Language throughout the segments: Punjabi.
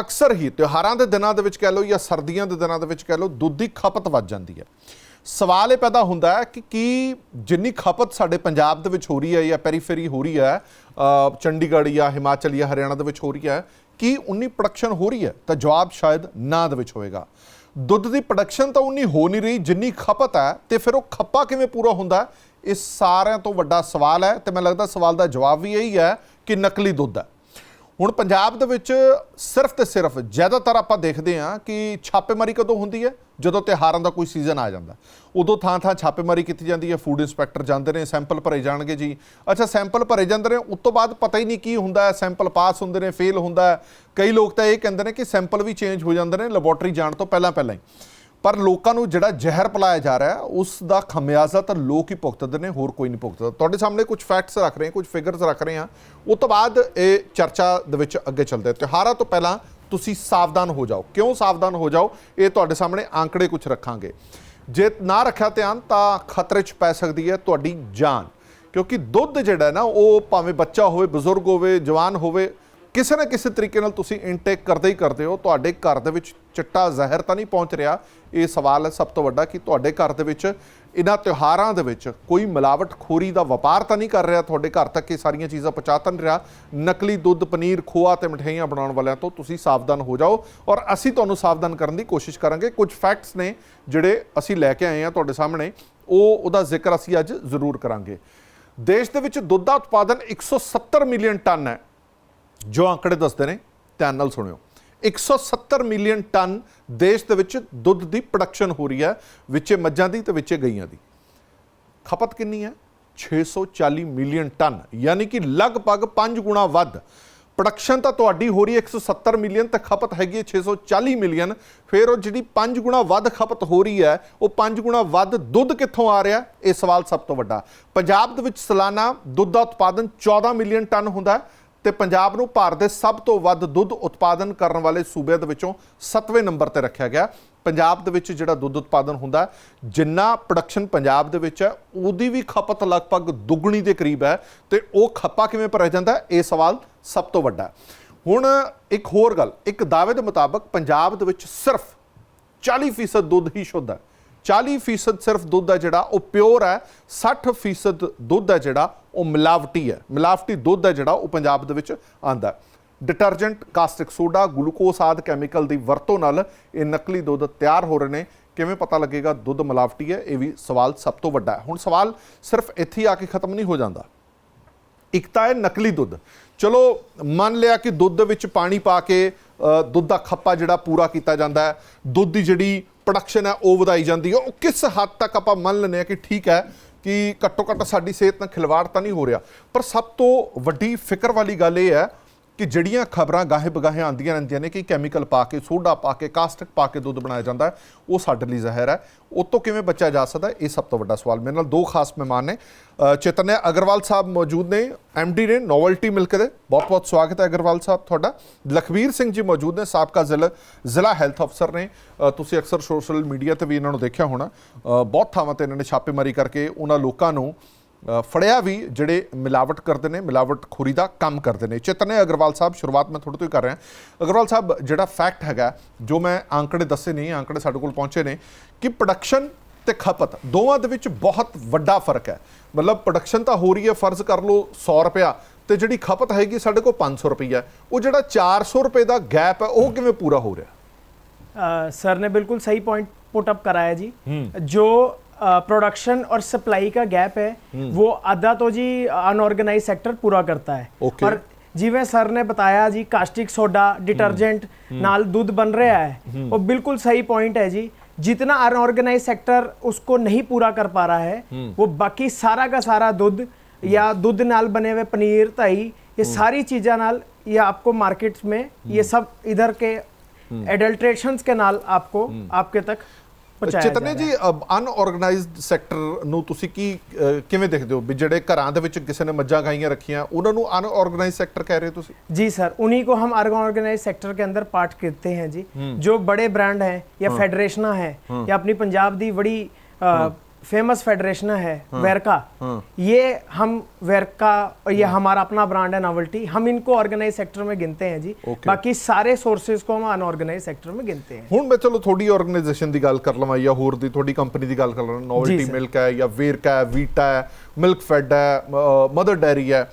ਅਕਸਰ ਹੀ ਤਿਉਹਾਰਾਂ ਦੇ ਦਿਨਾਂ ਦੇ ਵਿੱਚ ਕਹਿ ਲਓ ਜਾਂ ਸਰਦੀਆਂ ਦੇ ਦਿਨਾਂ ਦੇ ਵਿੱਚ ਕਹਿ ਲਓ ਦੁੱਧ ਦੀ ਖਪਤ ਵੱਧ ਜਾਂਦੀ ਹੈ। ਸਵਾਲ ਇਹ ਪੈਦਾ ਹੁੰਦਾ ਹੈ ਕਿ ਕੀ ਜਿੰਨੀ ਖਪਤ ਸਾਡੇ ਪੰਜਾਬ ਦੇ ਵਿੱਚ ਹੋ ਰਹੀ ਹੈ ਜਾਂ ਪੈਰੀਫੇਰੀ ਹੋ ਰਹੀ ਹੈ ਚੰਡੀਗੜ੍ਹ ਜਾਂ ਹਿਮਾਚਲ ਜਾਂ ਹਰਿਆਣਾ ਦੇ ਵਿੱਚ ਹੋ ਰਹੀ ਹੈ, ਕੀ ਉਨੀ ਪ੍ਰੋਡਕਸ਼ਨ ਹੋ ਰਹੀ ਹੈ? ਤਾਂ ਜਵਾਬ ਸ਼ਾਇਦ ਨਾ ਦੇ ਵਿੱਚ ਹੋਏਗਾ ਦੁੱਧ ਦੀ ਪ੍ਰੋਡਕਸ਼ਨ ਤਾਂ ਉਨੀ ਹੋ ਨਹੀਂ ਰਹੀ, ਜਿੰਨੀ ਖਪਤ ਹੈ, ਤੇ ਫਿਰ ਉਹ ਖੱਪਾ ਕਿਵੇਂ ਪੂਰਾ ਹੁੰਦਾ ਹੈ? ਇਹ ਸਾਰਿਆਂ ਤੋਂ ਵੱਡਾ ਸਵਾਲ ਹੈ ਤੇ ਮੈਨੂੰ ਲੱਗਦਾ ਸਵਾਲ ਦਾ ਜਵਾਬ ਵੀ ਇਹੀ ਹੈ ਕਿ ਨਕਲੀ ਦੁੱਧ ਹੈ। ਹੁਣ ਪੰਜਾਬ ਦੇ ਵਿੱਚ ਸਿਰਫ ਤੇ ਸਿਰਫ ਜ਼ਿਆਦਾਤਰ ਆਪਾਂ ਦੇਖਦੇ ਹਾਂ ਕਿ ਛਾਪੇਮਾਰੀ ਕਦੋਂ ਹੁੰਦੀ ਹੈ? ਜਦੋਂ ਤਿਉਹਾਰਾਂ ਦਾ ਕੋਈ ਸੀਜ਼ਨ ਆ ਜਾਂਦਾ। ਉਦੋਂ ਥਾਂ ਥਾਂ ਛਾਪੇਮਾਰੀ ਕੀਤੀ ਜਾਂਦੀ ਹੈ ਫੂਡ ਇੰਸਪੈਕਟਰ ਜਾਂਦੇ ਨੇ ਸੈਂਪਲ ਭਰੇ ਜਾਣਗੇ ਜੀ। ਅੱਛਾ ਸੈਂਪਲ ਭਰੇ ਜਾਂਦੇ ਨੇ, ਉਸ ਤੋਂ ਬਾਅਦ ਪਤਾ ਹੀ ਨਹੀਂ ਕੀ ਹੁੰਦਾ ਸੈਂਪਲ ਪਾਸ ਹੁੰਦੇ ਨੇ ਫੇਲ ਹੁੰਦਾ ਕਈ ਲੋਕ ਤਾਂ ਇਹ ਕਹਿੰਦੇ ਨੇ ਕਿ ਸੈਂਪਲ ਵੀ ਚੇਂਜ ਹੋ ਜਾਂਦੇ ਨੇ ਲੈਬੋਰਟਰੀ ਜਾਣ ਤੋਂ ਪਹਿਲਾਂ ਪਹਿਲਾਂ ਹੀ। ਪਰ ਲੋਕਾਂ ਨੂੰ ਜਿਹੜਾ ਜ਼ਹਿਰ ਪਿਲਾਇਆ ਜਾ ਰਿਹਾ ਉਸ ਦਾ ਖਮਿਆਜ਼ਾ ਤਾਂ ਲੋਕ ਹੀ ਭੁਗਤਦੇ ਨੇ, ਹੋਰ ਕੋਈ ਨਹੀਂ ਭੁਗਤਦਾ। ਤੁਹਾਡੇ ਸਾਹਮਣੇ ਕੁਝ ਫੈਕਟਸ ਰੱਖ ਰਹੇ ਹਾਂ, ਕੁਝ ਫਿਗਰਸ ਰੱਖ ਰਹੇ ਹਾਂ। ਉਹ ਤੋਂ ਬਾਅਦ ਇਹ ਚਰਚਾ ਦੇ ਵਿੱਚ ਅੱਗੇ ਚੱਲਦੇ ਤਿਉਹਾਰਾਂ ਤੋਂ ਪਹਿਲਾਂ ਤੁਸੀਂ ਸਾਵਧਾਨ ਹੋ ਜਾਓ। ਕਿਉਂ ਸਾਵਧਾਨ ਹੋ ਜਾਓ? ਇਹ ਤੁਹਾਡੇ ਸਾਹਮਣੇ ਆંકੜੇ ਕੁਝ ਰੱਖਾਂਗੇ। ਜੇ ਨਾ ਰੱਖਿਆ ਧਿਆਨ, ਤਾਂ ਖਤਰੇ 'ਚ ਪੈ ਸਕਦੀ ਹੈ ਤੁਹਾਡੀ ਜਾਨ। ਕਿਉਂਕਿ ਦੁੱਧ ਜਿਹੜਾ ਨਾ, ਉਹ ਭਾਵੇਂ ਬੱਚਾ ਹੋਵੇ, ਬਜ਼ੁਰਗ ਹੋਵੇ, ਜਵਾਨ ਹੋਵੇ ਕਿਸੇ ਨਾ ਕਿਸੇ ਤਰੀਕੇ ਨਾਲ ਤੁਸੀਂ ਇਨਟੇਕ ਕਰਦੇ ਹੀ ਕਰਦੇ ਹੋ, ਤੁਹਾਡੇ ਘਰ ਦੇ ਵਿੱਚ ਚਿੱਟਾ ਜ਼ਹਿਰ ਤਾਂ ਨਹੀਂ ਪਹੁੰਚ ਰਿਹਾ। ਇਹ ਸਵਾਲ ਹੈ ਸਭ ਤੋਂ ਵੱਡਾ ਕਿ ਤੁਹਾਡੇ ਘਰ ਦੇ ਵਿੱਚ, ਇਹਨਾਂ ਤਿਉਹਾਰਾਂ ਦੇ ਵਿੱਚ ਕੋਈ ਮਿਲਾਵਟਖੋਰੀ ਦਾ ਵਪਾਰ ਤਾਂ ਨਹੀਂ ਕਰ ਰਿਹਾ ਤੁਹਾਡੇ ਘਰ ਤੱਕ ਇਹ ਸਾਰੀਆਂ ਚੀਜ਼ਾਂ ਪਹੁੰਚਾ ਤਾਂ ਨਹੀਂ ਰਿਹਾ। ਨਕਲੀ ਦੁੱਧ, ਪਨੀਰ, ਖੋਆ ਤੇ ਮਠਿਆਈਆਂ ਬਣਾਉਣ ਵਾਲਿਆਂ ਤੋਂ ਤੁਸੀਂ ਸਾਵਧਾਨ ਹੋ ਜਾਓ ਔਰ ਅਸੀਂ ਤੁਹਾਨੂੰ ਸਾਵਧਾਨ ਕਰਨ ਦੀ ਕੋਸ਼ਿਸ਼ ਕਰਾਂਗੇ। ਕੁਝ ਫੈਕਟਸ ਨੇ ਜਿਹੜੇ ਅਸੀਂ ਲੈ ਕੇ ਆਏ ਹਾਂ ਤੁਹਾਡੇ ਸਾਹਮਣੇ, ਉਹ ਉਹਦਾ ਜ਼ਿਕਰ ਅਸੀਂ ਅੱਜ ਜ਼ਰੂਰ ਕਰਾਂਗੇ। ਦੇਸ਼ ਦੇ ਵਿੱਚ ਦੁੱਧ ਦਾ ਉਤਪਾਦਨ 170 ਮਿਲੀਅਨ ਟਨ ਹੈ। ਜੋ ਆંકੜੇ ਦੱਸਦੇ ਨੇ, ਧਿਆਨ ਨਾਲ ਸੁਣਿਓ। 170 ਮਿਲੀਅਨ ਟਨ ਦੇਸ਼ ਦੇ ਵਿੱਚ ਦੁੱਧ ਦੀ ਪ੍ਰੋਡਕਸ਼ਨ ਹੋ ਰਹੀ ਹੈ, ਵਿੱਚੇ ਮੱਝਾਂ ਦੀ ਤੇ ਵਿੱਚੇ ਗਈਆਂ ਦੀ। ਖਪਤ ਕਿੰਨੀ ਹੈ? 640 ਮਿਲੀਅਨ ਟਨ, ਯਾਨੀ ਕਿ ਲਗਭਗ 5 ਗੁਣਾ ਵੱਧ। ਪ੍ਰੋਡਕਸ਼ਨ ਤਾਂ ਤੁਹਾਡੀ ਹੋ ਰਹੀ ਹੈ 170 ਮਿਲੀਅਨ, ਤੇ ਖਪਤ ਹੈਗੀ ਹੈ 640 ਮਿਲੀਅਨ। ਫਿਰ ਉਹ ਜਿਹੜੀ 5 ਗੁਣਾ ਵੱਧ ਖਪਤ ਹੋ ਰਹੀ ਹੈ, ਉਹ 5 ਗੁਣਾ ਵੱਧ ਦੁੱਧ ਕਿੱਥੋਂ ਆ ਰਿਹਾ? ਇਹ ਸਵਾਲ ਸਭ ਤੋਂ ਵੱਡਾ। ਪੰਜਾਬ ਦੇ ਵਿੱਚ ਸਾਲਾਨਾ ਦੁੱਧ ਦਾ ਉਤਪਾਦਨ 14 ਮਿਲੀਅਨ ਟਨ ਹੁੰਦਾ ਹੈ। ਤੇ ਪੰਜਾਬ ਨੂੰ ਭਾਰਤ ਦੇ ਸਭ ਤੋਂ ਵੱਧ ਦੁੱਧ ਉਤਪਾਦਨ ਕਰਨ ਵਾਲੇ ਸੂਬਿਆਂ ਦੇ ਵਿੱਚੋਂ 7ਵੇਂ ਨੰਬਰ ਤੇ ਰੱਖਿਆ ਗਿਆ। ਪੰਜਾਬ ਦੇ ਵਿੱਚ ਜਿਹੜਾ ਦੁੱਧ ਉਤਪਾਦਨ ਹੁੰਦਾ ਜਿੰਨਾ ਪ੍ਰੋਡਕਸ਼ਨ ਪੰਜਾਬ ਦੇ ਵਿੱਚ ਹੈ, ਉਹਦੀ ਵੀ ਖਪਤ ਲਗਭਗ ਦੁੱਗਣੀ ਦੇ ਕਰੀਬ ਹੈ ਤੇ ਉਹ ਖੱਪਾ ਕਿਵੇਂ ਭਰਿਆ ਜਾਂਦਾ ਇਹ ਸਵਾਲ ਸਭ ਤੋਂ ਵੱਡਾ ਹੁਣ ਇੱਕ ਹੋਰ ਗੱਲ, ਇੱਕ ਦਾਅਵੇ ਦੇ ਮੁਤਾਬਕ ਪੰਜਾਬ ਦੇ ਵਿੱਚ ਸਿਰਫ 40% ਦੁੱਧ ਹੀ ਸ਼ੁੱਧ ਹੈ। 40% ਸਿਰਫ ਦੁੱਧ ਹੈ ਜਿਹੜਾ, ਉਹ ਪਿਓਰ ਹੈ 60% ਦੁੱਧ ਹੈ ਜਿਹੜਾ, ਉਹ ਮਿਲਾਵਟੀ ਹੈ। ਮਿਲਾਵਟੀ ਦੁੱਧ ਹੈ ਜਿਹੜਾ, ਉਹ ਪੰਜਾਬ ਦੇ ਵਿੱਚ ਆਂਦਾ ਡਿਟਰਜੈਂਟ ਕਾਸਟਿਕ ਸੋਡਾ ਗਲੂਕੋਸ ਆਦਿ ਕੈਮੀਕਲ ਦੀ ਵਰਤੋਂ ਨਾਲ ਇਹ ਨਕਲੀ ਦੁੱਧ ਤਿਆਰ ਹੋ ਰਹੇ ਨੇ। ਕਿਵੇਂ ਪਤਾ ਲੱਗੇਗਾ ਦੁੱਧ ਮਿਲਾਵਟੀ ਹੈ? ਇਹ ਵੀ ਸਵਾਲ ਸਭ ਤੋਂ ਵੱਡਾ ਹੈ। ਹੁਣ ਸਵਾਲ ਸਿਰਫ ਇੱਥੇ ਹੀ ਆ ਕੇ ਖਤਮ ਨਹੀਂ ਹੋ ਜਾਂਦਾ। ਇੱਕ ਤਾਂ ਹੈ ਨਕਲੀ ਦੁੱਧ। ਚਲੋ, ਮੰਨ ਲਿਆ ਕਿ ਦੁੱਧ ਵਿੱਚ ਪਾਣੀ ਪਾ ਕੇ ਦੁੱਧ ਦਾ ਖੱਪਾ ਜਿਹੜਾ ਪੂਰਾ ਕੀਤਾ ਜਾਂਦਾ ਹੈ। ਦੁੱਧ ਦੀ ਜਿਹੜੀ ਪ੍ਰੋਡਕਸ਼ਨ ਹੈ, ਉਹ ਵਧਾਈ ਜਾਂਦੀ ਹੈ। ਉਹ ਕਿਸ ਹੱਦ ਤੱਕ ਆਪਾਂ ਮੰਨ ਲੈਂਦੇ ਹਾਂ ਕਿ ਠੀਕ ਹੈ ਕਿ ਘੱਟੋ ਘੱਟ ਸਾਡੀ ਸਿਹਤ ਨਾਲ ਖਿਲਵਾੜ ਤਾਂ ਨਹੀਂ ਹੋ ਰਿਹਾ। ਪਰ ਸਭ ਤੋਂ ਵੱਡੀ ਫਿਕਰ ਵਾਲੀ ਗੱਲ ਇਹ ਹੈ ਕਿ ਜਿਹੜੀਆਂ ਖਬਰਾਂ ਗਾਹੇ ਬਗਾਹੇ ਆਉਂਦੀਆਂ ਰਹਿੰਦੀਆਂ ਨੇ ਕਿ ਕੈਮੀਕਲ ਪਾ ਕੇ ਸੋਡਾ ਪਾ ਕੇ ਕਾਸਟਿਕ ਪਾ ਕੇ ਦੁੱਧ ਬਣਾਇਆ ਜਾਂਦਾ ਉਹ ਸਾਡੇ ਲਈ ਜ਼ਹਿਰ ਹੈ। ਉਹ ਤੋਂ ਕਿਵੇਂ ਬਚਿਆ ਜਾ ਸਕਦਾ ਇਹ ਸਭ ਤੋਂ ਵੱਡਾ ਸਵਾਲ। ਮੇਰੇ ਨਾਲ ਦੋ ਖਾਸ ਮਹਿਮਾਨ ਨੇ। ਅ, ਚੇਤਨਿਆ ਅਗਰਵਾਲ ਸਾਹਿਬ ਮੌਜੂਦ ਨੇ ਐਮਡੀ ਨੇ ਨੋਵਲਟੀ ਮਿਲਕ ਦੇ। ਬਹੁਤ ਬਹੁਤ ਸਵਾਗਤ ਹੈ ਅਗਰਵਾਲ ਸਾਹਿਬ ਤੁਹਾਡਾ। ਲਖਵੀਰ ਸਿੰਘ ਜੀ ਮੌਜੂਦ ਨੇ ਸਾਬਕਾ ਜ਼ਿਲ੍ਹਾ ਜ਼ਿਲ੍ਹਾ ਹੈਲਥ ਅਫਸਰ ਨੇ। ਤੁਸੀਂ ਅਕਸਰ ਸੋਸ਼ਲ ਮੀਡੀਆ ਤੇ ਵੀ ਇਹਨਾਂ ਨੂੰ ਦੇਖਿਆ ਹੋਣਾ। ਬਹੁਤ ਥਾਵਾਂ ਤੇ ਇਹਨਾਂ ਨੇ ਛਾਪੇਮਾਰੀ ਕਰਕੇ ਉਹਨਾਂ ਲੋਕਾਂ ਨੂੰ ਫੜਿਆ ਵੀ ਜਿਹੜੇ ਮਿਲਾਵਟ ਕਰਦੇ ਨੇ ਮਿਲਾਵਟ ਖੋਰੀ ਦਾ ਕੰਮ ਕਰਦੇ ਨੇ। ਚੇਤਨੇ ਅਗਰਵਾਲ ਸਾਹਿਬ ਸ਼ੁਰੂਆਤ ਮੈਂ ਥੋੜੇ ਤੋਂ ਹੀ ਕਰ ਰਿਹਾ। ਅਗਰਵਾਲ ਸਾਹਿਬ ਜਿਹੜਾ ਫੈਕਟ ਹੈਗਾ ਜੋ ਮੈਂ ਅੰਕੜੇ ਦੱਸੇ ਨਹੀਂ ਅੰਕੜੇ ਸਾਡੇ ਕੋਲ ਪਹੁੰਚੇ ਨੇ ਕਿ ਪ੍ਰੋਡਕਸ਼ਨ ਤੇ ਖਪਤ ਦੋਵਾਂ ਦੇ ਵਿੱਚ ਬਹੁਤ ਵੱਡਾ ਫ਼ਰਕ ਹੈ। ਮਤਲਬ ਪ੍ਰੋਡਕਸ਼ਨ ਤਾਂ ਹੋ ਰਹੀ ਹੈ ਫਰਜ਼ ਕਰ ਲਓ 100 ਰੁਪਿਆ ਤੇ ਜਿਹੜੀ ਖਪਤ ਹੈਗੀ ਸਾਡੇ ਕੋਲ 500 ਰੁਪਈਆ ਉਹ ਜਿਹੜਾ 400 ਰੁਪਏ ਦਾ ਗੈਪ ਹੈ ਉਹ ਕਿਵੇਂ ਪੂਰਾ ਹੋ ਰਿਹਾ? ਸਰ ਨੇ ਬਿਲਕੁਲ ਸਹੀ ਪੁਆਇੰਟ ਪੁੱਟ ਅਪ ਕਰਾਇਆ ਜੀ। ਜੋ प्रोडक्शन और सप्लाई का गैप है वो आधा तो जी अनऑर्गेनाइज सेक्टर पूरा करता है Okay. और ਜਿਵੇਂ ਸਰ ਨੇ ਬਤਾਇਆ ਜੀ ਕਾਸਟਿਕ ਸੋਡਾ ਡਿਟਰਜੈਂਟ ਨਾਲ ਦੁੱਧ बन रहा है वो बिल्कुल सही पॉइंट है जी जितना अनऑर्गेनाइज सेक्टर उसको नहीं पूरा कर पा रहा है वो बाकी सारा का सारा दूध या दूध नाल बने हुए पनीर दही ये सारी चीज़ा नाल ये आपको मार्केट्स में ये सब इधर के एडल्ट्रेशंस के नाल आपको आपके तक ਪਹੁੰਚਾਇਆ ਜਾ ਚੇਤਨੇ ਰਿਹਾ ਜੀ ਅਨਆਰਗੇਨਾਈਜ਼ਡ ਸੈਕਟਰ ਨੂੰ ਤੁਸੀਂ ਕੀ ਅ, ਕਿਵੇਂ ਦੇਖਦੇ ਹੋ ਵੀ ਜਿਹੜੇ ਘਰਾਂ ਦੇ ਵਿੱਚ ਕਿਸੇ ਨੇ ਮੱਝਾਂ ਗਾਈਆਂ ਰੱਖੀਆਂ ਉਹਨਾਂ ਨੂੰ ਅਨਆਰਗੇਨਾਈਜ਼ਡ ਸੈਕਟਰ ਕਹਿ ਰਹੇ ਹੋ ਤੁਸੀਂ जी सर उन्हीं को हम ऑर्गेनाइज सेक्टर के अंदर पार्ट करते हैं जी जो बड़े ब्रांड हैं या फेडरेशन हैं या अपनी पंजाब दी बड़ी फेमस फेडरेशन है वेरका हाँ। ये हम वेरका और ये हमारा अपना ब्रांड है नॉवल्टी हम इनको ऑर्गेनाइज सेक्टर में गिनते हैं जी Okay. बाकी सारे सोर्सेज को हम अनऑर्गेनाइज सेक्टर में गिनते हैं ਹੁਣ ਮੈਂ ਚਲੋ ਤੁਹਾਡੀ ਆਰਗੇਨਾਈਜੇਸ਼ਨ ਦੀ ਗੱਲ ਕਰ ਲਵਾਂ ਜਾਂ ਹੋਰ ਦੀ ਤੁਹਾਡੀ ਕੰਪਨੀ ਦੀ ਗੱਲ ਕਰ ਲਵਾਂ ਨੋਵਲਟੀ sir. ਮਿਲਕ ਹੈ ਜਾਂ ਵੇਰਕਾ ਹੈ ਵੀਟਾ ਹੈ ਮਿਲਕ ਫੈਡ ਹੈ ਮਦਰ ਡੈਰੀ ਹੈ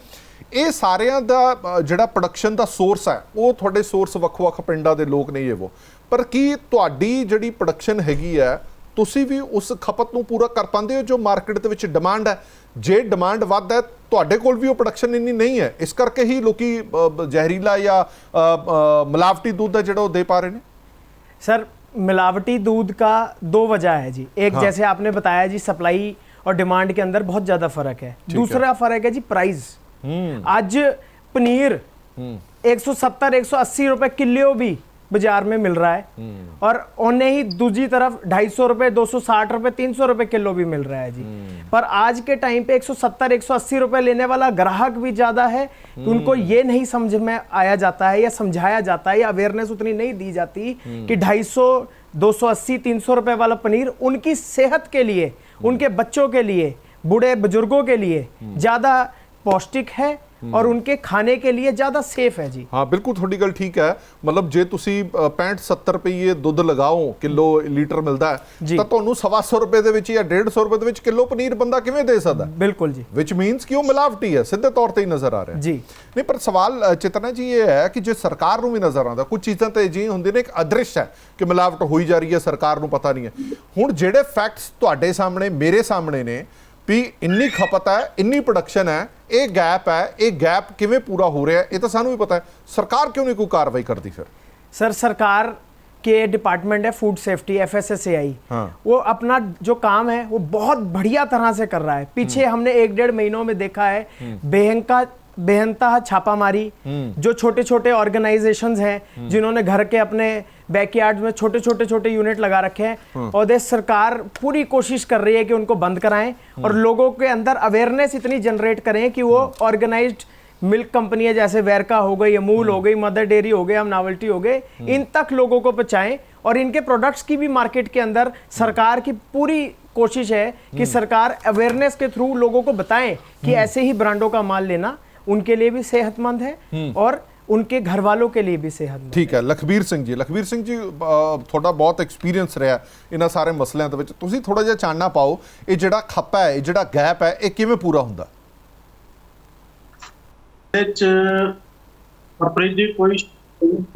ਇਹ ਸਾਰਿਆਂ ਦਾ ਅ, ਜਿਹੜਾ ਪ੍ਰੋਡਕਸ਼ਨ ਦਾ ਸੋਰਸ ਹੈ ਉਹ ਤੁਹਾਡੇ ਸੋਰਸ ਵੱਖ-ਵੱਖ ਪਿੰਡਾਂ ਦੇ ਲੋਕ ਨਹੀਂ ਇਹ ਉਹ ਪਰ ਕੀ ਤੁਹਾਡੀ ਜਿਹੜੀ ਪ੍ਰੋਡਕਸ਼ਨ ਹੈਗੀ ਹੈ ਤੁਸੀਂ ਵੀ ਉਸ ਖਪਤ ਨੂੰ ਪੂਰਾ ਕਰ ਪਾਉਂਦੇ ਹੋ ਜੋ ਮਾਰਕੀਟ ਦੇ ਵਿੱਚ ਡਿਮਾਂਡ ਹੈ ਜੇ ਡਿਮਾਂਡ ਵੱਧ ਹੈ ਤੁਹਾਡੇ ਕੋਲ ਵੀ ਉਹ ਪ੍ਰੋਡਕਸ਼ਨ ਇੰਨੀ ਨਹੀਂ ਹੈ ਇਸ ਕਰਕੇ ਹੀ ਲੋਕੀ ਅ, ਬ- ਜ਼ਹਿਰੀਲਾ ਜਾਂ ਅ, ਅ, ਮਿਲਾਵਟੀ ਦੁੱਧ ਹੈ ਜਿਹੜਾ ਉਹ ਦੇ ਪਾ ਰਹੇ ਨੇ सर मिलावटी दूध का दो वजह है जी एक हाँ। जैसे आपने बताया जी सप्लाई और डिमांड के अंदर बहुत ज्यादा फर्क है है। दूसरा फर्क है जी प्राइस हम्म आज पनीर 170 180 रुपए किलो भी बाज़ार में मिल रहा है। और उन्हें ही दूसरी तरफ़ 250 रुपए 260 रुपए 300 रुपए किलो भी मिल रहा है जी। पर आज के टाइम पे 170 180 रुपए लेने वाला ग्राहक भी ज़्यादा है तो उनको ये नहीं समझ में आया जाता है या समझाया जाता है या अवेयरनेस उतनी नहीं दी जाती कि 250 280 300 रुपए वाला पनीर उनकी सेहत के लिए उनके बच्चों के लिए बूढ़े बुज़ुर्गों के लिए ज़्यादा पौष्टिक है ਔਰ ਉਨਕੇ ਖਾਣੇ ਕੇ ਲਈ ਜ਼ਿਆਦਾ ਸੇਫ ਹੈ ਜੀ ਹਾਂ ਬਿਲਕੁਲ ਤੁਹਾਡੀ ਗੱਲ ਠੀਕ ਹੈ ਮਤਲਬ ਜੇ ਤੁਸੀਂ 65 70 ਰੁਪਏ ਦੁੱਧ ਲਗਾਓ ਕਿਲੋ ਲੀਟਰ ਮਿਲਦਾ ਤਾਂ ਤੁਹਾਨੂੰ 250 ਰੁਪਏ ਦੇ ਵਿੱਚ ਜਾਂ 150 ਰੁਪਏ ਦੇ ਵਿੱਚ ਕਿਲੋ ਪਨੀਰ ਬੰਦਾ ਕਿਵੇਂ ਦੇ ਸਕਦਾ ਬਿਲਕੁਲ ਜੀ ਵਿਚ ਮੀਨਸ ਕਿ ਉਹ ਮਿਲਾਵਟੀ ਹੈ ਸਿੱਧੇ ਤੌਰ ਤੇ ਹੀ ਨਜ਼ਰ ਆ ਰਿਹਾ ਜੀ ਨਹੀਂ ਪਰ ਸਵਾਲ ਚੇਤਨਾ ਜੀ ਇਹ ਹੈ ਕਿ ਜੇ ਸਰਕਾਰ ਨੂੰ ਵੀ ਨਜ਼ਰ ਆਉਂਦਾ ਕੁਝ ਚੀਜ਼ਾਂ ਤੇ ਜੀ ਹੁੰਦੇ ਨੇ ਇੱਕ ਅਦ੍ਰਿਸ਼ ਹੈ ਕਿ ਮਿਲਾਵਟ ਹੋਈ ਜਾ ਰਹੀ ਹੈ ਸਰਕਾਰ ਨੂੰ ਪਤਾ ਨਹੀਂ ਹੈ ਹੁਣ ਜਿਹੜੇ ਫੈਕਟਸ ਤੁਹਾਡੇ ਸਾਹਮਣੇ ਮੇਰੇ ਸਾਹਮਣੇ ਨੇ ਵੀ ਇੰਨੀ ਖਪਤ ਹੈ ਇੰਨੀ ਪ੍ਰੋਡਕਸ਼ਨ ਹੈ ਇਹ ਗੈਪ ਹੈ ਇਹ ਗੈਪ ਕਿਵੇਂ ਪੂਰਾ ਹੋ ਰਿਹਾ ਹੈ ਇਹ ਤਾਂ ਸਾਨੂੰ ਵੀ ਪਤਾ ਹੈ ਸਰਕਾਰ ਕਿਉਂ ਨਹੀਂ ਕੋਈ ਕਾਰਵਾਈ ਕਰਦੀ ਫਿਰ सर सरकार के डिपार्टमेंट है फूड सेफ्टी एफ हाँ। वो अपना जो काम है वो बहुत बढ़िया तरह से कर रहा है पीछे हमने एक डेढ़ महीनों में देखा है बेहंका बेहनता छापामारी जो छोटे छोटे ऑर्गेनाइजेशंस हैं जिन्होंने घर के अपने बैकयार्ड में छोटे छोटे छोटे यूनिट लगा रखे हैं। और देश सरकार पूरी कोशिश कर रही है कि उनको बंद कराएँ और लोगों के अंदर अवेयरनेस इतनी जनरेट करें कि वो ऑर्गेनाइज्ड मिल्क कंपनियाँ जैसे वेरका हो गई अमूल हो गई मदर डेयरी हो गए हम नावल्टी हो गए। इन तक लोगों को पहुंचाएँ और इनके प्रोडक्ट्स की भी मार्केट के अंदर सरकार की पूरी कोशिश है कि सरकार अवेयरनेस के थ्रू लोगों को बताएँ कि ऐसे ही ब्रांडों का माल लेना उनके लिए भी सेहतमंद है और ਉਨਕੇ ਘਰ ਵਾਲੋਂ ਕੇ ਲਈ ਵੀ ਸਿਹਤਮੰਦ ਠੀਕ ਹੈ ਲਖਬੀਰ ਸਿੰਘ ਜੀ ਲਖਬੀਰ ਸਿੰਘ ਜੀ ਤੁਹਾਡਾ ਬਹੁਤ ਐਕਸਪੀਰੀਅੰਸ ਰਿਹਾ ਇਹਨਾਂ ਸਾਰੇ ਮਸਲਿਆਂ ਦੇ ਵਿੱਚ ਤੁਸੀਂ ਥੋੜਾ ਜਿਹਾ ਚਾਨਣਾ ਪਾਓ ਇਹ ਜਿਹੜਾ ਖੱਪਾ ਹੈ ਇਹ ਜਿਹੜਾ ਗੈਪ ਹੈ ਇਹ ਕਿਵੇਂ ਪੂਰਾ ਹੁੰਦਾ ਵਿੱਚ ਪਰਪਰੇਜ ਦੀ ਕੋਈ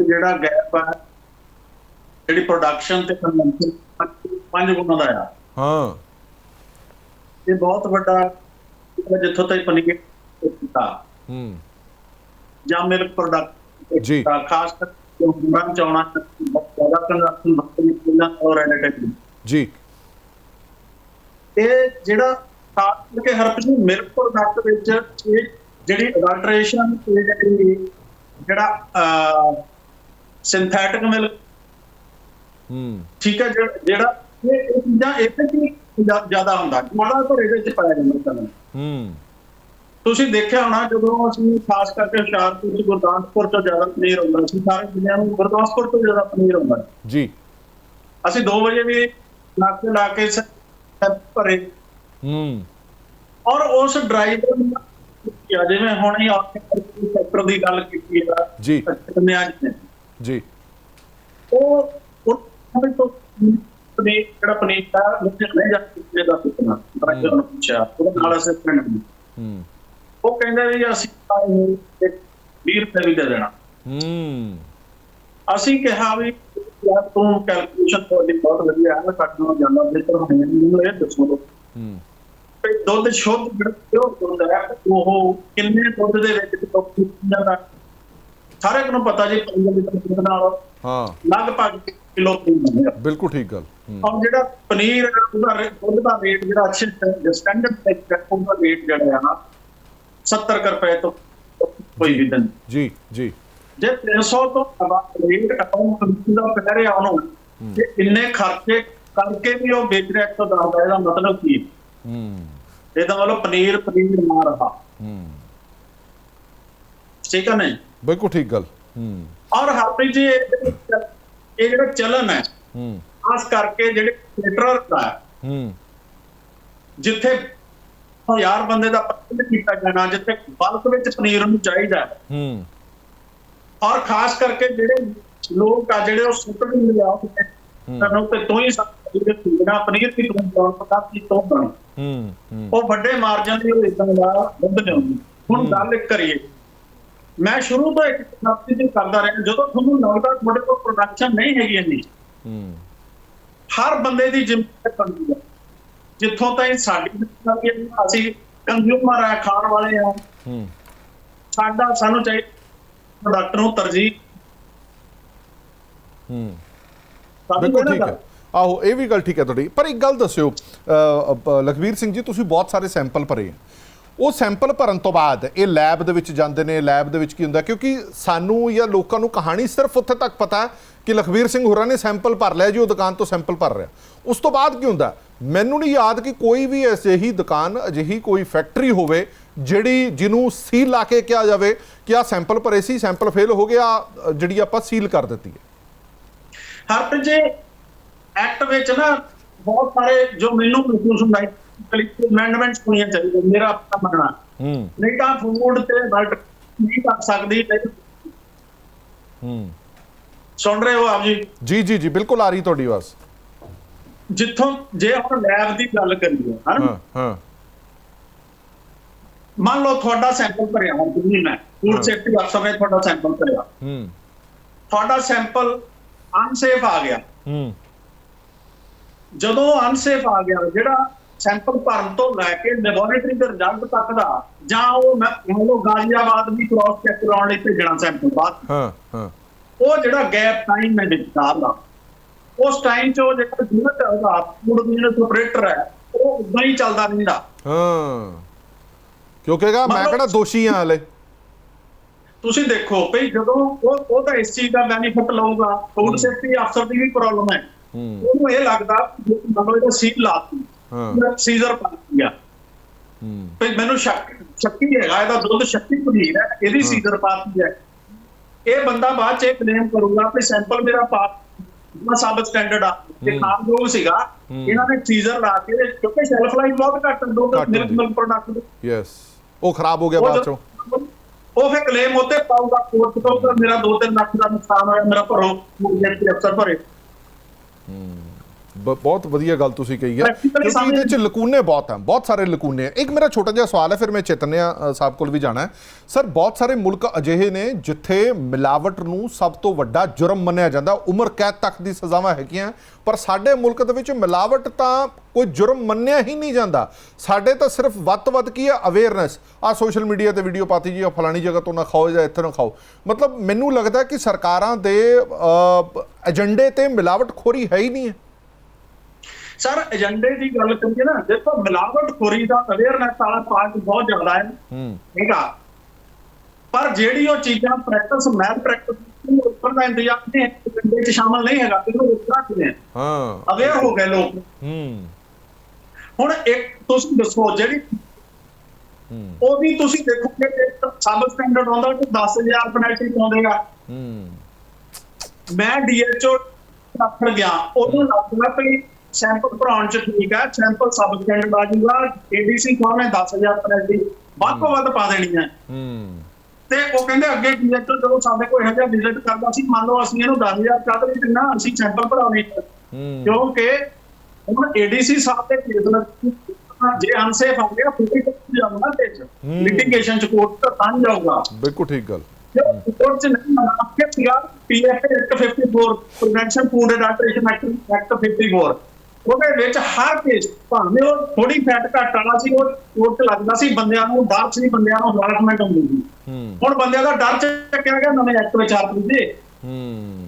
ਜਿਹੜਾ ਗੈਪ ਹੈ ਜਿਹੜੀ ਪ੍ਰੋਡਕਸ਼ਨ ਤੇ ਕੰਜ਼ੰਪਸ਼ਨ ਪੰਜ ਗੁਣਾ ਦਾ ਆ ਹਾਂ ਇਹ ਬਹੁਤ ਵੱਡਾ ਜਿੱਥੋਂ ਤੱਕ ਪਨੀਰ ਕੀਤਾ ਹੂੰ ਜਾਂ ਮਿਲਕ ਪ੍ਰੋਡਕਟ ਜੀ। ਖਾਸ ਕਰਕੇ ਉਹਨਾਂ ਚਾਉਣਾ ਜ਼ਿਆਦਾ ਕੰਜ਼ੰਪਸ਼ਨ ਬੱਚੇ ਪਹਿਲਾਂ ਔਰ ਰਿਲੇਟਿਵ ਜੀ। ਇਹ ਜਿਹੜਾ ਖਾਸ ਕਰਕੇ ਹਰਪ੍ਰੀਤ ਮਿਲਕ ਪ੍ਰੋਡਕਟ ਵਿੱਚ ਇਹ ਜਿਹੜੀ ਅਡਲਟ੍ਰੇਸ਼ਨ ਤੇ ਜਿਹੜੀ ਜਿਹੜਾ ਸਿੰਥੈਟਿਕ ਮਿਲਕ ਹੂੰ। ਠੀਕ ਹੈ ਜਿਹੜਾ ਇਹ ਚੀਜ਼ਾਂ ਕੀ ਜ਼ਿਆਦਾ ਹੁੰਦਾ। ਮਾੜਾ ਘਰੇ ਵਿੱਚ ਪਾਇਆ ਜਾਂਦਾ ਹੂੰ। ਤੁਸੀਂ ਦੇਖਿਆ ਹੋਣਾ ਜਦੋਂ ਅਸੀਂ ਖਾਸ ਕਰਕੇ ਹੁਸ਼ਿਆਰਪੁਰ ਚ ਗੁਰਦਾਸਪੁਰ ਤੋਂ ਜ਼ਿਆਦਾ ਪਨੀਰ ਹੁੰਦਾ ਸੀ ਸਾਰੇ ਦੁਨੀਆ ਨੂੰ ਗੁਰਦਾਸਪੁਰ ਤੋਂ ਜ਼ਿਆਦਾ ਪਨੀਰ ਹੁੰਦਾ। ਜੀ। ਅਸੀਂ 2 ਵਜੇ ਵੀ ਨਾਕੇ ਲਾ ਕੇ ਭਰੇ। ਹੂੰ। ਔਰ ਉਸ ਡਰਾਈਵਰ ਨੂੰ ਜਿਵੇਂ ਹੁਣ ਹੀ ਆਪਣੇ ਸੈਕਟਰ ਦੀ ਗੱਲ ਕੀਤੀ ਹੈ ਜੀ। ਜੀ। ਉਹ ਉਹ ਤੋਂ ਪਨੀਰ ਜਿਹੜਾ ਪਨੀਰ ਦਾ ਮੁੱਖ ਨਹੀਂ ਜਾ ਕਿਸੇ ਦਾ ਸੁਪਨਾ ਡਰਾਈਵਰ ਨੂੰ ਪੁੱਛਿਆ ਉਹਦੇ ਨਾਲ ਅਸਿਸਟੈਂਟ ਨੂੰ। ਹੂੰ। ਉਹ ਕਹਿੰਦੇ ਵੀ ਅਸੀਂ ਤੁਹਾਨੂੰ ਇੱਕ 20 ਰੁਪਏ ਵੀ ਦੇ ਦੇਣਾ। ਹੂੰ। ਅਸੀਂ ਕਿਹਾ ਵੀ ਯਾਰ ਤੂੰ ਕੈਲਕੂਲੇਸ਼ਨ ਤੁਹਾਡੀ ਬਹੁਤ ਵਧੀਆ ਹੈ ਕੱਟ ਨੂੰ ਜਾਂਦਾ ਬਿਹਤਰ ਹੋਣੇ ਮੈਨੂੰ ਇਹ ਦੱਸੋ। ਹੂੰ। ਵੀ ਦੁੱਧ ਸ਼ੁੱਧ ਜਿਹੜਾ ਦੁੱਧ ਹੈ ਉਹ ਕਿੰਨੇ ਦੁੱਧ ਦੇ ਵਿੱਚ ਕਿਲੋ ਜਾਂਦਾ? ਸਾਰੇ ਨੂੰ ਪਤਾ ਜੀ 5 ਲੀਟਰ ਦੁੱਧ ਨਾਲ ਹਾਂ। ਲਗਭਗ ਕਿਲੋ ਬਿਲਕੁਲ ਠੀਕ ਗੱਲ ਹੂੰ। ਔਰ ਜਿਹੜਾ ਪਨੀਰ ਉਹਦਾ ਦੁੱਧ ਦਾ ਰੇਟ ਜਿਹੜਾ ਅੱਛੇ ਸਟੈਂਡਰਡ ਤੇ ਉਹਦਾ ਰੇਟ ਜਿਹੜਾ ਹੈ ਨਾ 70 ਕੁ ਰੁਪਏ ਤੋਂ ਕੋਈ ਵੀ ਦਿਨ ਜੀ ਜੀ। ਜੇ 300 ਤੋਂ ਰੇਟ ਅਕਾਊਂਟ ਦਾ ਕਹਿ ਰਿਹਾ ਉਹਨੂੰ ਕਿ ਇੰਨੇ ਖਰਚੇ ਕਰਕੇ ਵੀ ਉਹ ਵੇਚ ਰਿਹਾ 110 ਦਾ ਇਹਦਾ ਮਤਲਬ ਕੀ? ਹੈ? ਇਹਦਾ ਮਤਲਬ ਪਨੀਰ ਪਨੀਰ ਨਾ ਰਹਾ ਹੂੰ। ਠੀਕ ਹੈ ਨਹੀਂ? ਬਿਲਕੁਲ ਠੀਕ ਗੱਲ। ਹੂੰ। ਔਰ ਹਰਪ੍ਰੀਤ ਜੀ ਇਹ ਜਿਹੜੀ ਚਲਨ ਹੈ ਹੂੰ। ਖਾਸ ਕਰਕੇ ਜਿਹੜੇ ਕੇਟਰਰ ਦਾ ਹੂੰ। ਜਿੱਥੇ ਹਜ਼ਾਰ ਬੰਦੇ ਦਾ ਪਸੰਦ ਕੀਤਾ ਜਾਣਾ ਜਿੱਥੇ ਬਲਕ ਵਿੱਚ ਪਨੀਰ ਨੂੰ ਚਾਹੀਦਾ ਹੈ। ਔਰ ਖਾਸ ਕਰਕੇ ਜਿਹੜੇ ਲੋਕ ਆ ਜਿਹੜੇ ਉਹ ਸੁਪਰ ਨੂੰ ਲਿਆਉਂਦੇ ਨੇ ਤੁਹਾਨੂੰ ਤੇ ਤੋਂ ਹੀ ਸਾਡੇ ਪਨੀਰ ਪਨੀਰ ਦੀ ਤੋਂ ਬਣ ਪਤਾ ਕੀ ਤੋਂ ਬਣ। ਹੂੰ ਉਹ ਵੱਡੇ ਮਾਰਜਨ ਦੀ ਉਹ ਇਦਾਂ ਦਾ ਵੱਧ ਜਾਂਦੀ ਹੁਣ ਗੱਲ ਕਰੀਏ ਮੈਂ ਸ਼ੁਰੂ ਤੋਂ ਇੱਕ ਨੌਕਰੀ ਦੀ ਕਰਦਾ ਰਿਹਾ ਜਦੋਂ ਤੁਹਾਨੂੰ ਲੱਗਦਾ ਤੁਹਾਡੇ ਕੋਲ ਪ੍ਰੋਡਕਸ਼ਨ ਨਹੀਂ ਹੈਗੀ ਇੰਨੀ ਹੂੰ। ਹਰ ਬੰਦੇ ਦੀ ਜ਼ਿੰਮੇਵਾਰੀ ਬਣਦੀ ਹੈ। ਜਿੱਥੋਂ ਤਾਈਂ ਸਾਡੀ ਅਸੀਂ ਕੰਜ਼ਿਊਮਰ ਆ ਖਾਣ ਵਾਲੇ ਆ। ਹੂੰ। ਸਾਡਾ ਸਾਨੂੰ ਚਾਹੀਦਾ ਪ੍ਰੋਡਕਟ ਨੂੰ ਤਰਜੀਹ। ਹੂੰ। ਬਿਲਕੁਲ ਠੀਕ ਹੈ। ਆਹੋ ਇਹ ਵੀ ਗੱਲ ਠੀਕ ਹੈ ਤੁਹਾਡੀ। ਪਰ ਇੱਕ ਗੱਲ ਦੱਸਿਓ ਲਖਵੀਰ ਸਿੰਘ ਜੀ ਤੁਸੀਂ ਬਹੁਤ ਸਾਰੇ ਸੈਂਪਲ ਭਰੇ ਆ। ਉਹ ਸੈਂਪਲ ਭਰਨ ਤੋਂ ਬਾਅਦ ਇਹ ਲੈਬ ਦੇ ਵਿੱਚ ਜਾਂਦੇ ਨੇ ਲੈਬ ਦੇ ਵਿੱਚ ਕੀ ਹੁੰਦਾ ਕਿਉਂਕਿ ਸਾਨੂੰ ਜਾਂ ਲੋਕਾਂ ਨੂੰ ਕਹਾਣੀ ਸਿਰਫ ਉੱਥੇ ਤੱਕ ਪਤਾ ਕਿ ਲਖਵੀਰ ਸਿੰਘ ਹੋਰਾਂ ਨੇ ਸੈਂਪਲ ਭਰ ਲਿਆ ਜੀ ਉਹ ਦੁਕਾਨ ਤੋਂ ਸੈਂਪਲ ਭਰ ਰਿਹਾ। ਉਸ ਤੋਂ ਬਾਅਦ ਕੀ ਹੁੰਦਾ ਮੈਨੂੰ ਨਹੀਂ ਯਾਦ ਕਿ ਕੋਈ ਵੀ ਅਜਿਹੀ ਦੁਕਾਨ ਅਜਿਹੀ ਕੋਈ ਫੈਕਟਰੀ ਹੋਵੇ ਜਿਹੜੀ ਜਿਹਨੂੰ ਸੀਲ ਲਾ ਕੇ ਕਿਹਾ ਜਾਵੇ ਕਿ ਆ ਸੈਂਪਲ ਭਰੇ ਸੀ ਸੈਂਪਲ ਫੇਲ ਹੋ ਗਿਆ ਜਿਹੜੀ ਆਪਾਂ ਸੀਲ ਕਰ ਦਿੱਤੀ ਹੈ। ਹਰਪ੍ਰੀਤ ਜੀ ਐਕਟ ਵਿੱਚ ਨਾ ਬਹੁਤ ਸਾਰੇ ਜੋ ਮੈਨੂੰ ਮਹਿਸੂਸ ਹੁੰਦਾ ਹੈ ਅਮੈਂਡਮੈਂਟਸ ਹੋਣੀਆਂ ਚਾਹੀਦੀਆਂ ਮੇਰਾ ਆਪਣਾ ਮੰਨਣਾ। ਹੂੰ। ਨਹੀਂ ਤਾਂ ਫੂਡ ਤੇ ਵਰਲਡ ਨਹੀਂ ਕਰ ਸਕਦੀ ਨਹੀਂ। ਹੂੰ। ਸੁਣ ਰਹੇ ਹੋ ਆਪ ਜੀ? ਜੀ ਜੀ ਜੀ ਬਿਲਕੁਲ ਆ ਰਹੀ ਤੁਹਾਡੀ ਆਵਾਜ਼। ਜਿੱਥੋਂ ਜੇ ਹੁਣ ਲੈਬ ਦੀ ਗੱਲ ਕਰੀਏ ਹਾਂ ਹਾਂ। ਮੰਨ ਲਓ ਤੁਹਾਡਾ ਸੈਂਪਲ ਭਰਿਆ ਹੁਣ ਤੁਸੀਂ ਮੈਂ। ਫੂਡ ਸੇਫਟੀ ਅਫਸਰ ਨੇ ਤੁਹਾਡਾ ਸੈਂਪਲ ਭਰਿਆ। ਹੂੰ। ਤੁਹਾਡਾ ਸੈਂਪਲ ਅਨਸੇਫ ਆ ਗਿਆ। ਹੂੰ। ਜਦੋਂ ਅਨਸੇਫ ਆ ਗਿਆ ਜਿਹੜਾ ਸੈਂਪਲ ਭਰਨ ਤੋਂ ਲੈ ਕੇ ਲੈਬੋਰੇਟਰੀ ਦੇ ਰਿਜ਼ਲਟ ਤੱਕ ਦਾ ਜਾਂ ਉਹ ਮੈਂ ਮੰਨ ਲਓ ਗਾਜ਼ੀਆਬਾਦ ਵੀ ਕ੍ਰਾਸ ਚੈੱਕ ਕਰਾਉਣ ਲਈ ਭੇਜਣਾ ਸੈਂਪਲ ਬਾਅਦ ਹਾਂ ਹਾਂ। ਉਹ ਜਿਹੜਾ ਗੈਪ ਟਾਈਮ ਹੈ ਵਿਚਕਾਰ ਦਾ ਉਸ ਟਾਈਮ 'ਚ ਉਹ ਜਿਹੜਾ ਯੂਨਿਟ ਉਹਦਾ ਫੂਡ ਬਿਜ਼ਨਸ ਆਪਰੇਟਰ ਹੈ ਉਹ ਉਦਾਂ ਹੀ ਚੱਲਦਾ ਰਹਿੰਦਾ। ਹਾਂ। ਕਿਉਂਕਿ ਕਹੇਗਾ ਮੈਂ ਕਿਹੜਾ ਦੋਸ਼ੀ ਹਾਂ ਹਲੇ? ਤੁਸੀਂ ਦੇਖੋ ਭਈ ਜਦੋਂ ਉਹ ਉਹ ਤਾਂ ਇਸ ਚੀਜ਼ ਦਾ ਬੈਨੀਫਿਟ ਲਊਗਾ ਫੂਡ ਸੇਫਟੀ ਅਫਸਰ ਦੀ ਵੀ ਪ੍ਰੋਬਲਮ ਹੈ। ਉਹਨੂੰ ਇਹ ਲੱਗਦਾ ਕਿ ਮਤਲਬ ਇਹਦਾ ਸੀਲ ਲਾਤੀ ਹਾਂ। ਸੀਜ਼ਰ ਪਾ ਗਿਆ ਹੂੰ। ਭਈ ਮੈਨੂੰ ਸ਼ੱਕ ਸ਼ੱਕੀ ਹੈਗਾ ਇਹਦਾ ਦੁੱਧ ਸ਼ੱਕੀ ਪਨੀਰ ਹੈ ਇਹਦੀ। ਸੀਜ਼ਰ ਪਾਤੀ ਹੈ। ਇਹ ਬੰਦਾ ਬਾਅਦ ਚ ਕਲੇਮ ਕਰੂਗਾ ਕਿ ਸੈਂਪਲ ਮੇਰਾ ਪਾਸ ਨਾ ਸਾਬਤ ਸਟੈਂਡਰਡ ਆ। ਤੇ ਹੂੰ। ਖਾਣਯੋਗ ਸੀਗਾ। ਹੂੰ। ਇਹਨਾਂ ਨੇ ਸੀਜ਼ਰ ਲਾ ਕੇ ਕਿਉਂਕਿ ਸ਼ੈਲਫ ਲਾਈਫ ਬਹੁਤ ਘੱਟ ਦੋ ਘੱਟ ਮਿਲਕ ਹੁੰਦੀ। ਪ੍ਰੋਡਕਟ ਦੀ ਯੈਸ ਉਹ ਖਰਾਬ ਹੋ ਗਿਆ ਬਾਅਦ ਚੋਂ। ਉਹ ਫਿਰ ਕਲੇਮ ਉੱਤੇ ਪਾਊਗਾ ਕੋਰਟ ਤੋਂ ਮੇਰਾ 2-3 ਲੱਖ ਦਾ ਨੁਕਸਾਨ ਹੋਇਆ ਮੇਰਾ ਭਰੋ ਮੁਰਗੇ ਦੇ ਅਫਸਰ ਭਰੇ। ਬ- ਬਹੁਤ ਵਧੀਆ ਗੱਲ ਤੁਸੀਂ ਕਹੀ ਹੈ। ਕਿਉਂਕਿ ਇਹਦੇ ਚ ਲਕੂਨੇ ਬਹੁਤ ਹਨ ਬਹੁਤ ਸਾਰੇ ਲਕੂਨੇ ਹੈ। ਇੱਕ ਮੇਰਾ ਛੋਟਾ ਜਿਹਾ ਸਵਾਲ ਹੈ ਫਿਰ ਮੈਂ ਚੇਤਨਿਆ ਸਾਹਿਬ ਕੋਲ ਵੀ ਜਾਣਾ ਹੈ। ਸਰ ਬਹੁਤ ਸਾਰੇ ਮੁਲਕ ਅਜਿਹੇ ਨੇ ਜਿੱਥੇ ਮਿਲਾਵਟ ਨੂੰ ਸਭ ਤੋਂ ਵੱਡਾ ਜੁਰਮ ਮੰਨਿਆ ਜਾਂਦਾ। ਉਮਰ ਕੈਦ ਤੱਕ ਦੀ ਸਜ਼ਾਵਾਂ ਹੈਗੀਆਂ ਪਰ ਸਾਡੇ ਮੁਲਕ ਦੇ ਵਿੱਚ ਮਿਲਾਵਟ ਤਾਂ ਕੋਈ ਜੁਰਮ ਮੰਨਿਆ ਹੀ ਨਹੀਂ ਜਾਂਦਾ। ਸਾਡੇ ਤਾਂ ਸਿਰਫ ਵੱਧ ਤੋਂ ਵੱਧ ਕੀ ਹੈ? ਅਵੇਅਰਨੈਸ ਆ ਸੋਸ਼ਲ ਮੀਡੀਆ ਤੇ ਵੀਡੀਓ ਪਾਤੀ ਜੀ ਆ ਫਲਾਣੀ ਜਗ੍ਹਾ ਤੋਂ ਨਾ ਖਾਓ ਜਾਂ ਇੱਥੇ ਨਾ ਖਾਓ। ਮਤਲਬ ਮੈਨੂੰ ਲੱਗਦਾ ਕਿ ਸਰਕਾਰਾਂ ਦੇ ਏਜੰਡੇ ਤੇ ਮਿਲਾਵਟ ਖੋਰੀ ਹੈ ਹੀ ਨਹੀਂ ਹੈ। ਸਰ ਏਜੰਡੇ ਦੀ ਗੱਲ ਕਰੀਏ ਨਾ ਦੇਖੋ ਮਿਲਾਵਟ ਖੋਰੀ ਦਾ ਅਵੇਅਰਨੈਸ ਵਾਲਾ ਪਾਰਟ ਬਹੁਤ ਜ਼ਿਆਦਾ ਹੈ। ਹੂੰ। ਠੀਕ ਆ? ਪਰ ਜਿਹੜੀ ਉਹ ਚੀਜ਼ਾਂ ਪ੍ਰੈਕਟਿਸ ਮੈਥ ਪ੍ਰੈਕਟਿਸ ਉੱਪਰ ਦਾ ਇੰਤਜ਼ਾਮ ਨੇ ਏਜੰਡੇ 'ਚ ਸ਼ਾਮਲ ਨਹੀਂ ਹੈਗਾ ਕਿ ਉਹ ਉਤਰਾ ਕਿਵੇਂ ਹਾਂ। ਅਵੇਅਰ ਹੋ ਗਏ ਲੋਕ। ਹੂੰ। ਹੁਣ ਇੱਕ ਤੁਸੀਂ ਦੱਸੋ ਜਿਹੜੀ ਉਹ ਵੀ ਤੁਸੀਂ ਦੇਖੋਗੇ ਕਿ ਸਬ ਸਟੈਂਡਰਡ ਆਉਂਦਾ ਕਿ 10000 ਪੈਨਲਟੀ ਪਾਉਂਦੇਗਾ ਹੂੰ। ਮੈਂ ਡੀਐਚਓ ਰੱਖਣ ਗਿਆ ਉਹਨੂੰ ਲੱਗਦਾ ਕਿ ਸੈਂਪਲ ਭਰਾਉਣ ਚ ਠੀਕ ਹੈ ਸੈਂਪਲ ਸਬ ਸਟੈਂਡਰਡ ਆ ਜਾਊਗਾ ਏਡੀਸੀ ਕੋਲ ਹੈ 10000 ਪੈਨਲਟੀ ਵੱਧ ਤੋਂ ਵੱਧ ਪਾ ਦੇਣੀ ਹੈ ਹੂੰ ਤੇ ਉਹ ਕਹਿੰਦੇ ਅੱਗੇ ਡੀਐਚਓ ਜਦੋਂ ਸਾਡੇ ਕੋਲ ਇਹੋ ਜਿਹਾ ਵਿਜ਼ਿਟ ਕਰਦਾ ਸੀ ਮੰਨ ਲਓ ਅਸੀਂ ਇਹਨੂੰ 10000 ਕਾਹਦੇ ਵਿੱਚ ਦਿੰਨਾ ਅਸੀਂ ਸੈਂਪਲ ਭਰਾਉਣੇ ਆ। ਕਿਉਂਕਿ ਹੁਣ ਏਡੀਸੀ ਸਾਹਿਬ ਦੇ ਕੇਸ ਨਾਲ ਜੇ ਅਨਸੇਫ ਹੋ ਗਿਆ ਫਿਰ ਜਾਊਗਾ ਤੇ। ਲਿਟੀਗੇਸ਼ਨ ਚ ਕੋਰਟ ਤਾਂ ਤਾਂ ਜਾਊਗਾ। ਬਿਲਕੁਲ ਠੀਕ ਗੱਲ। ਕੋਰਟ ਚ ਨਹੀਂ ਮਨਾ ਕੇ ਸੀਗਾ PF act 54 prevention food adulteration act act 54 ਉਹਦੇ ਵਿੱਚ ਹਰ ਕੇਸ ਭਾਵੇਂ ਉਹ ਥੋੜੀ ਫੈਟ ਘੱਟ ਵਾਲਾ ਸੀ ਉਹ ਕੋਰਟ ਲੱਗਦਾ ਸੀ ਬੰਦਿਆਂ ਨੂੰ ਡਰ ਸੀ ਬੰਦਿਆਂ ਨੂੰ ਹਰਾਸਮੈਂਟ ਹੁੰਦੀ ਸੀ। ਹੁਣ ਬੰਦਿਆਂ ਦਾ ਡਰ ਚੱਕਿਆ ਗਿਆ ਨਵੇਂ ਐਕਟ ਵਿੱਚ ਆਪ ਦੇ ਹੂੰ।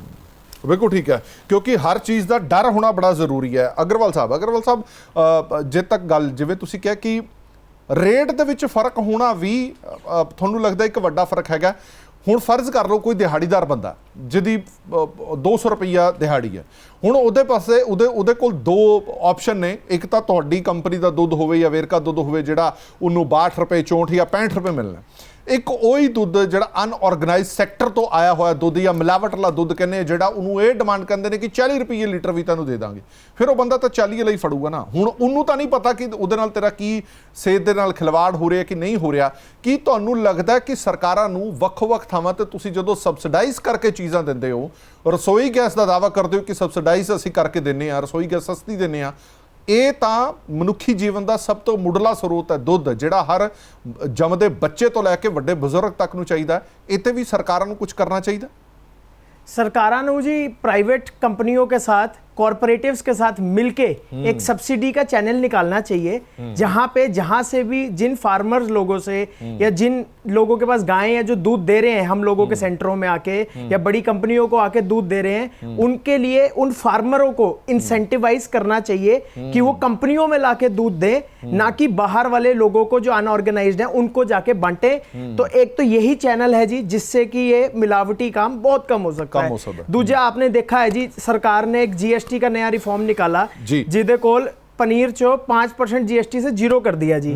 ਬਿਲਕੁਲ ਠੀਕ ਹੈ ਕਿਉਂਕਿ ਹਰ ਚੀਜ਼ ਦਾ ਡਰ ਹੋਣਾ ਬੜਾ ਜ਼ਰੂਰੀ ਹੈ। ਅਗਰਵਾਲ ਸਾਹਿਬ ਅਗਰਵਾਲ ਸਾਹਿਬ ਜੇ ਤੱਕ ਗੱਲ ਜਿਵੇਂ ਤੁਸੀਂ ਕਿਹਾ ਕਿ ਰੇਟ ਦੇ ਵਿੱਚ ਫ਼ਰਕ ਹੋਣਾ ਵੀ ਤੁਹਾਨੂੰ ਲੱਗਦਾ ਇੱਕ ਵੱਡਾ ਫ਼ਰਕ ਹੈਗਾ। ਹੁਣ ਫਰਜ਼ ਕਰ ਲਓ ਕੋਈ ਦਿਹਾੜੀਦਾਰ ਬੰਦਾ ਜਿਹਦੀ ਅ, 200 ਰੁਪਈਆ ਦਿਹਾੜੀ ਹੈ। ਹੁਣ ਉਹਦੇ ਪਾਸੇ ਉਹਦੇ ਉਹਦੇ ਕੋਲ ਦੋ ਆਪਸ਼ਨ ਨੇ। ਇੱਕ ਤਾਂ ਤੁਹਾਡੀ ਕੰਪਨੀ ਦਾ ਦੁੱਧ ਹੋਵੇ ਜਾਂ ਵੇਰਕਾ ਦੁੱਧ ਹੋਵੇ ਜਿਹੜਾ ਉਹਨੂੰ 62 ਰੁਪਏ 64 ਜਾਂ 65 ਰੁਪਏ ਮਿਲਣਾ। ਇੱਕ ਉਹੀ ਦੁੱਧ ਜਿਹੜਾ ਅਨਆਰਗੇਨਾਈਜ਼ਡ ਸੈਕਟਰ ਤੋਂ ਆਇਆ ਹੋਇਆ ਦੁੱਧ ਜਾਂ ਮਿਲਾਵਟ ਵਾਲਾ ਦੁੱਧ ਕਹਿੰਦੇ ਜਿਹੜਾ ਉਹਨੂੰ ਇਹ ਡਿਮਾਂਡ ਕਰਦੇ ਨੇ ਕਿ 40 ਰੁਪਏ ਲੀਟਰ ਵੀ ਤੁਹਾਨੂੰ ਦੇ ਦਾਂਗੇ। ਫਿਰ ਉਹ ਬੰਦਾ ਤਾਂ 40 ਲਈ ਫੜੂਗਾ ਨਾ। ਹੁਣ ਉਹਨੂੰ ਤਾਂ ਨਹੀਂ ਪਤਾ ਕਿ ਉਹਦੇ ਨਾਲ ਤੇਰਾ ਕੀ ਸਿਹਤ ਦੇ ਨਾਲ ਖਿਲਵਾੜ ਹੋ ਰਿਹਾ ਕਿ ਨਹੀਂ ਹੋ ਰਿਹਾ। ਕੀ ਤੁਹਾਨੂੰ ਲੱਗਦਾ ਕਿ ਸਰਕਾਰਾਂ ਨੂੰ ਵੱਖ-ਵੱਖ ਥਾਵਾਂ ਤੇ ਤੁਸੀਂ ਜਦੋਂ ਸਬਸਿਡਾਈਜ਼ ਕਰਕੇ ਚੀਜ਼ਾਂ ਦਿੰਦੇ ਹੋ, ਰਸੋਈ ਗੈਸ ਦਾ ਦਾਅਵਾ ਕਰਦੇ ਹੋ ਕਿ ਸਬਸਿਡਾਈਜ਼ ਅਸੀਂ ਕਰਕੇ ਦਿੰਨੇ ਆ ਰਸੋਈ ਗੈਸ ਸਸਤੀ ਦਿੰਨੇ ਆ ਇਹ ਤਾਂ ਮਨੁੱਖੀ ਜੀਵਨ ਦਾ ਸਭ ਤੋਂ ਮੁੱਢਲਾ ਸਰੋਤ ਹੈ ਦੁੱਧ, ਜਿਹੜਾ ਹਰ ਜੰਮਦੇ ਬੱਚੇ ਤੋਂ ਲੈ ਕੇ ਵੱਡੇ ਬਜ਼ੁਰਗ ਤੱਕ ਨੂੰ ਚਾਹੀਦਾ ਹੈ। ਇਤੇ ਵੀ ਸਰਕਾਰਾਂ ਨੂੰ ਕੁਝ ਕਰਨਾ ਚਾਹੀਦਾ? ਸਰਕਾਰਾਂ ਨੂੰ ਜੀ ਪ੍ਰਾਈਵੇਟ ਕੰਪਨੀਆਂ ਕੇ ਸਾਥ कॉरपोरेटिव्स के साथ मिलके एक सब्सिडी का चैनल निकालना चाहिए जहाँ पे जहाँ से भी जिन फार्मर्स लोगों से या जिन लोगों के पास गायें हैं जो दूध दे रहे हैं हम लोगों के सेंटरों में आके या बड़ी कंपनियों को आके दूध दे रहे हैं उनके लिए उन फार्मरों को इंसेंटिवाइज करना चाहिए कि वो कंपनियों में लाके दूध दें ना कि बाहर वाले लोगों को जो अनऑर्गेनाइज है उनको जाके बांटे। तो एक तो यही चैनल है जी जिससे कि ये मिलावटी काम बहुत कम हो सकता है। ਦੂਜਾ आपने देखा है जी सरकार ने एक जीएसटी का नया रिफॉर्म निकाला। जी। जिदे को पनीर चो पाँच परसेंट जीएसटी से ज़ीरो कर दिया जी।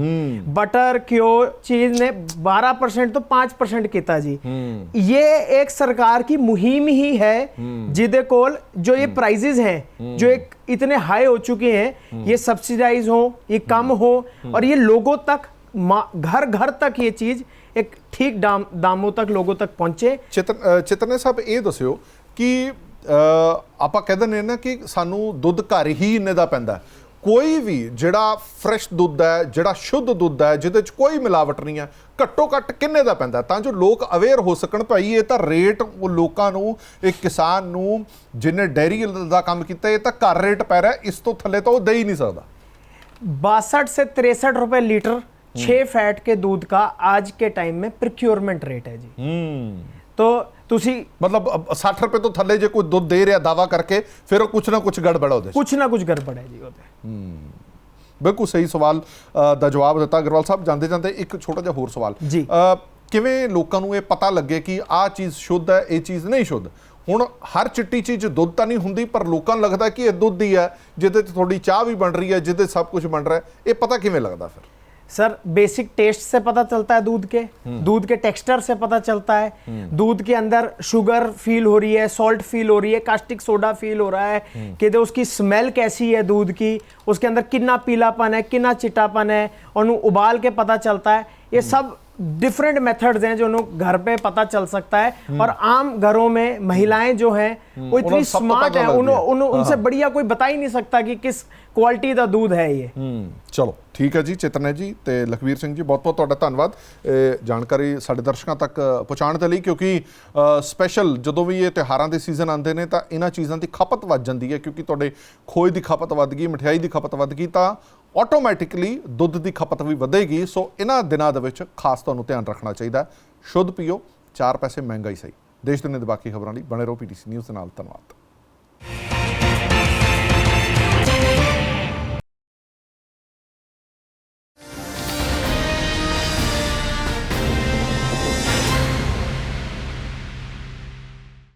बटर क्यो चीज़ ने बारह परसेंट तो पाँच परसेंट किया जी। हम्म। ये एक सरकार की मुहिम ही है। हम्म। जिदे कोल जो ये हम्म। प्राइजेज हैं जो एक इतने हाई हो चुके हैं ये सब्सिडाइज हो ये कम हो और ये लोगों तक घर घर तक ये चीज़ एक ठीक दाम दामों तक लोगों तक पहुँचे। चेतन चेतन साहब ये दस्यो कि ਆਪਾਂ ਕਹਿੰਦੇ ਨੇ ਨਾ ਕਿ ਸਾਨੂੰ ਦੁੱਧ ਘਰ ਹੀ ਇੰਨੇ ਦਾ ਪੈਂਦਾ ਹੈ। ਕੋਈ ਵੀ ਜਿਹੜਾ ਫਰੈਸ਼ ਦੁੱਧ ਹੈ ਜਿਹੜਾ ਸ਼ੁੱਧ ਦੁੱਧ ਹੈ ਜਿਹਦੇ ਚ ਕੋਈ ਮਿਲਾਵਟ ਨਹੀਂ ਹੈ ਘੱਟੋ ਘੱਟ ਕਿੰਨੇ ਦਾ ਪੈਂਦਾ ਹੈ? ਤਾਂ ਜੋ ਲੋਕ ਅਵੇਅਰ ਹੋ ਸਕਣ ਭਾਈ ਇਹ ਤਾਂ ਰੇਟ ਉਹ ਲੋਕਾਂ ਨੂੰ ਇੱਕ ਕਿਸਾਨ ਨੂੰ ਜਿਹਨੇ ਡੈਰੀ ਦਾ ਕੰਮ ਕੀਤਾ ਇਹ ਤਾਂ ਘਰ ਰੇਟ ਪੈ ਰਿਹਾ ਇਸ ਤੋਂ ਥੱਲੇ ਤਾਂ ਉਹ ਦੇ ਹੀ ਨਹੀਂ ਸਕਦਾ बासठ से तिरसठ रुपए लीटर छह फैट के दूध का आज के टाइम में प्रोक्योरमेंट रेट है जी तो ਤੁਸੀਂ ਮਤਲਬ ਅ, 60 ਰੁਪਏ ਤੋਂ ਥੱਲੇ ਜੇ ਕੋਈ ਦੁੱਧ ਦੇ ਰਿਹਾ ਦਾਵਾ ਕਰਕੇ ਫਿਰ ਉਹ ਕੁਛ ਨਾ ਕੁਛ ਗੜਬੜ ਉਹਦੇ 'ਚ। ਕੁਛ ਨਾ ਕੁਛ ਗੜਬੜ ਹੈ ਜੀ ਉਹਦੇ। ਬਿਲਕੁਲ ਸਹੀ ਸਵਾਲ ਦਾ ਜਵਾਬ ਦਿੱਤਾ ਅਗਰਵਾਲ ਸਾਹਿਬ। ਜਾਂਦੇ ਜਾਂਦੇ ਇੱਕ ਛੋਟਾ ਜਿਹਾ ਹੋਰ ਸਵਾਲ। ਜੀ। ਕਿਵੇਂ ਲੋਕਾਂ ਨੂੰ ਇਹ ਪਤਾ ਲੱਗੇ ਕਿ ਆਹ ਚੀਜ਼ ਸ਼ੁੱਧ ਹੈ ਇਹ ਚੀਜ਼ ਨਹੀਂ ਸ਼ੁੱਧ? ਹੁਣ ਹਰ ਚਿੱਟੀ ਚੀਜ਼ ਦੁੱਧ ਤਾਂ ਨਹੀਂ ਹੁੰਦੀ ਪਰ ਲੋਕਾਂ ਨੂੰ ਲੱਗਦਾ ਕਿ ਇਹ ਦੁੱਧ ਹੀ ਹੈ ਜਿਹਦੇ ਤੇ ਤੁਹਾਡੀ ਚਾਹ ਵੀ ਬਣ ਰਹੀ ਹੈ ਜਿਹਦੇ ਸਭ ਕੁਝ ਬਣ ਰਿਹਾ ਹੈ। ਇਹ ਪਤਾ ਕਿਵੇਂ ਲੱਗਦਾ ਫਿਰ? सर बेसिक टेस्ट से पता चलता है दूध के। दूध के टेक्सचर से पता चलता है। दूध के अंदर शुगर फील हो रही है सॉल्ट फील हो रही है कास्टिक सोडा फील हो रहा है कि तो उसकी स्मेल कैसी है दूध की उसके अंदर कितना पीलापन है कितना चिटापन है और उबाल के पता चलता है। ये सब डिफरेंट मेथड्स हैं जो उन्हें घर पे पता चल सकता है और आम घरों में महिलाएं जो हैं वो उन्हें इतनी सब पता स्मार्ट है लगती उन्हों- है। उन्हों- उनसे बढ़िया कोई बता ही नहीं सकता कि किस क्वालिटी का दूध है ये ਹੂੰ ਚਲੋ ਠੀਕ ਹੈ ਜੀ ਚਿਤਨੇ ਜੀ ਤੇ ਲਖਵੀਰ ਸਿੰਘ ਜੀ ਬਹੁਤ ਬਹੁਤ ਤੁਹਾਡਾ ਧੰਨਵਾਦ ਇਹ ਜਾਣਕਾਰੀ ਸਾਡੇ ਦਰਸ਼ਕਾਂ ਤੱਕ ਪਹੁੰਚਾਉਣ ਦੇ ਲਈ ਕਿਉਂਕਿ ਸਪੈਸ਼ਲ ਜਦੋਂ ਵੀ ਇਹ ਤਿਉਹਾਰਾਂ ਦੇ ਸੀਜ਼ਨ ਆਉਂਦੇ ਨੇ ਤਾਂ ਇਹਨਾਂ ਚੀਜ਼ਾਂ ਦੀ ਖਪਤ ਵੱਧ ਜਾਂਦੀ ਹੈ ਕਿਉਂਕਿ ਤੁਹਾਡੇ ਖੋਏ ਦੀ ਖਪਤ ਵੱਧ ਗਈ ਮਠਿਆਈ ਦੀ ਖਪਤ ਵੱਧ ਗਈ ਤਾਂ ਆਟੋਮੈਟਿਕਲੀ ਦੁੱਧ ਦੀ ਖਪਤ ਵੀ ਵਧੇਗੀ, ਸੋ ਇਹਨਾਂ ਦਿਨਾਂ ਦੇ ਵਿੱਚ ਖਾਸ ਤੁਹਾਨੂੰ ਧਿਆਨ ਰੱਖਣਾ ਚਾਹੀਦਾ ਸ਼ੁੱਧ ਪੀਓ 4 ਪੈਸੇ ਮਹਿੰਗਾ ਹੀ ਸਹੀ। ਦੇਸ਼ ਦੁਨੀਆ ਦੇ ਬਾਕੀ ਖਬਰਾਂ ਲਈ ਬਣੇ ਰਹੋ ਪੀਟੀਸੀ ਨਿਊਜ਼ ਦੇ ਨਾਲ। ਧੰਨਵਾਦ।